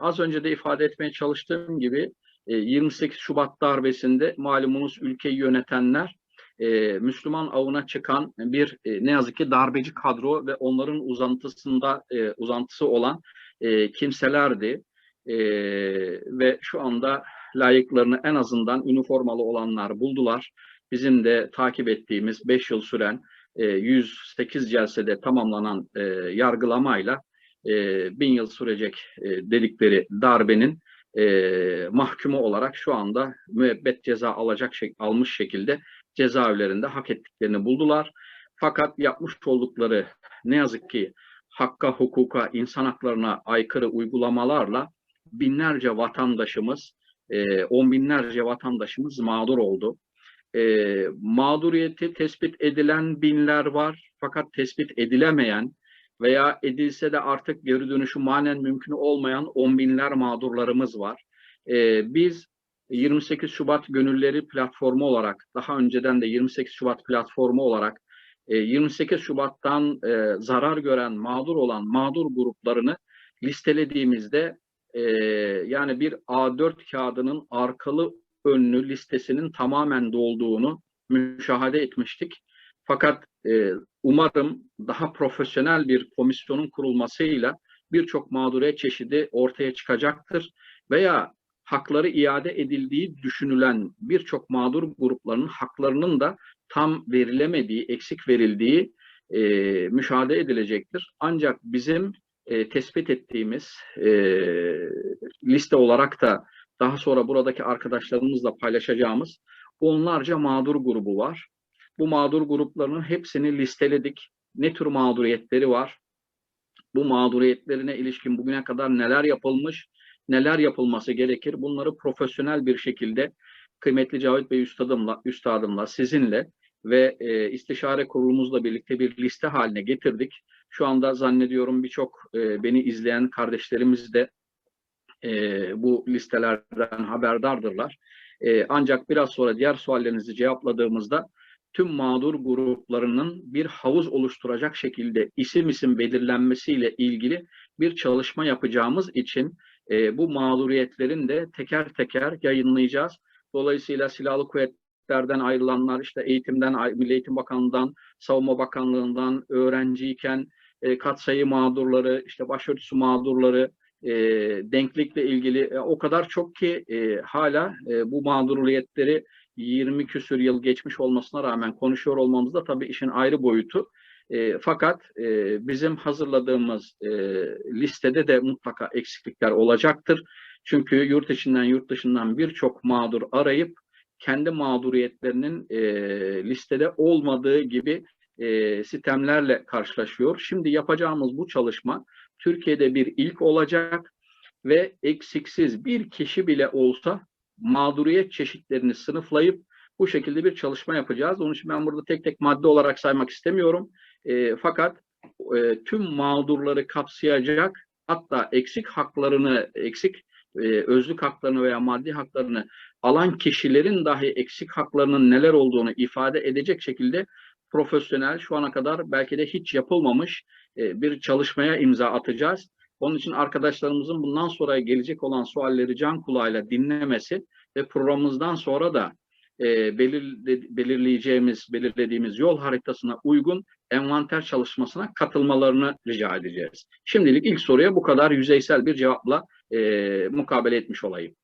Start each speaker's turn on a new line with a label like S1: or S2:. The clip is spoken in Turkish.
S1: Az önce de ifade etmeye çalıştığım gibi e, 28 Şubat darbesinde malumunuz ülkeyi yönetenler e, Müslüman avına çıkan bir e, ne yazık ki darbeci kadro ve onların uzantısında e, uzantısı olan e, kimselerdi. E, ve şu anda layıklarını en azından üniformalı olanlar buldular. Bizim de takip ettiğimiz 5 yıl süren e, 108 celsede tamamlanan e, yargılamayla e, bin yıl sürecek e, dedikleri darbenin e, mahkumu olarak şu anda müebbet ceza alacak şek almış şekilde cezaevlerinde hak ettiklerini buldular. Fakat yapmış oldukları ne yazık ki hakka, hukuka, insan haklarına aykırı uygulamalarla binlerce vatandaşımız, e, on binlerce vatandaşımız mağdur oldu. E, mağduriyeti tespit edilen binler var fakat tespit edilemeyen veya edilse de artık geri dönüşü manen mümkün olmayan on binler mağdurlarımız var. E, biz 28 Şubat Gönülleri platformu olarak, daha önceden de 28 Şubat platformu olarak 28 Şubat'tan e, zarar gören, mağdur olan mağdur gruplarını listelediğimizde e, yani bir A4 kağıdının arkalı önlü listesinin tamamen dolduğunu müşahede etmiştik. Fakat e, umarım daha profesyonel bir komisyonun kurulmasıyla birçok mağduriyet çeşidi ortaya çıkacaktır veya hakları iade edildiği düşünülen birçok mağdur gruplarının haklarının da tam verilemediği, eksik verildiği e, müşahede edilecektir. Ancak bizim e, tespit ettiğimiz e, liste olarak da daha sonra buradaki arkadaşlarımızla paylaşacağımız onlarca mağdur grubu var. Bu mağdur gruplarının hepsini listeledik. Ne tür mağduriyetleri var? Bu mağduriyetlerine ilişkin bugüne kadar neler yapılmış, neler yapılması gerekir? Bunları profesyonel bir şekilde kıymetli Cavit Bey üstadımla, üstadımla sizinle ve e, istişare kurulumuzla birlikte bir liste haline getirdik. Şu anda zannediyorum birçok e, beni izleyen kardeşlerimiz de e, bu listelerden haberdardırlar. E, ancak biraz sonra diğer suallerinizi cevapladığımızda tüm mağdur gruplarının bir havuz oluşturacak şekilde isim isim belirlenmesiyle ilgili bir çalışma yapacağımız için e, bu mağduriyetlerin de teker teker yayınlayacağız. Dolayısıyla silahlı kuvvetlerden ayrılanlar, işte eğitimden, Milli Eğitim Bakanlığı'ndan, Savunma Bakanlığı'ndan, öğrenciyken e, katsayı mağdurları, işte başörtüsü mağdurları, e, denklikle ilgili e, o kadar çok ki e, hala e, bu mağduriyetleri 20 küsür yıl geçmiş olmasına rağmen konuşuyor olmamız da tabii işin ayrı boyutu. E, fakat e, bizim hazırladığımız e, listede de mutlaka eksiklikler olacaktır. Çünkü yurt içinden yurt dışından birçok mağdur arayıp kendi mağduriyetlerinin e, listede olmadığı gibi e, sistemlerle karşılaşıyor. Şimdi yapacağımız bu çalışma Türkiye'de bir ilk olacak ve eksiksiz bir kişi bile olsa mağduriyet çeşitlerini sınıflayıp bu şekilde bir çalışma yapacağız. Onun için ben burada tek tek madde olarak saymak istemiyorum. E, fakat e, tüm mağdurları kapsayacak hatta eksik haklarını, eksik e, özlük haklarını veya maddi haklarını alan kişilerin dahi eksik haklarının neler olduğunu ifade edecek şekilde profesyonel şu ana kadar belki de hiç yapılmamış e, bir çalışmaya imza atacağız. Onun için arkadaşlarımızın bundan sonra gelecek olan sualleri can kulağıyla dinlemesi ve programımızdan sonra da e, belir, belirleyeceğimiz, belirlediğimiz yol haritasına uygun envanter çalışmasına katılmalarını rica edeceğiz. Şimdilik ilk soruya bu kadar yüzeysel bir cevapla e, mukabele etmiş olayım.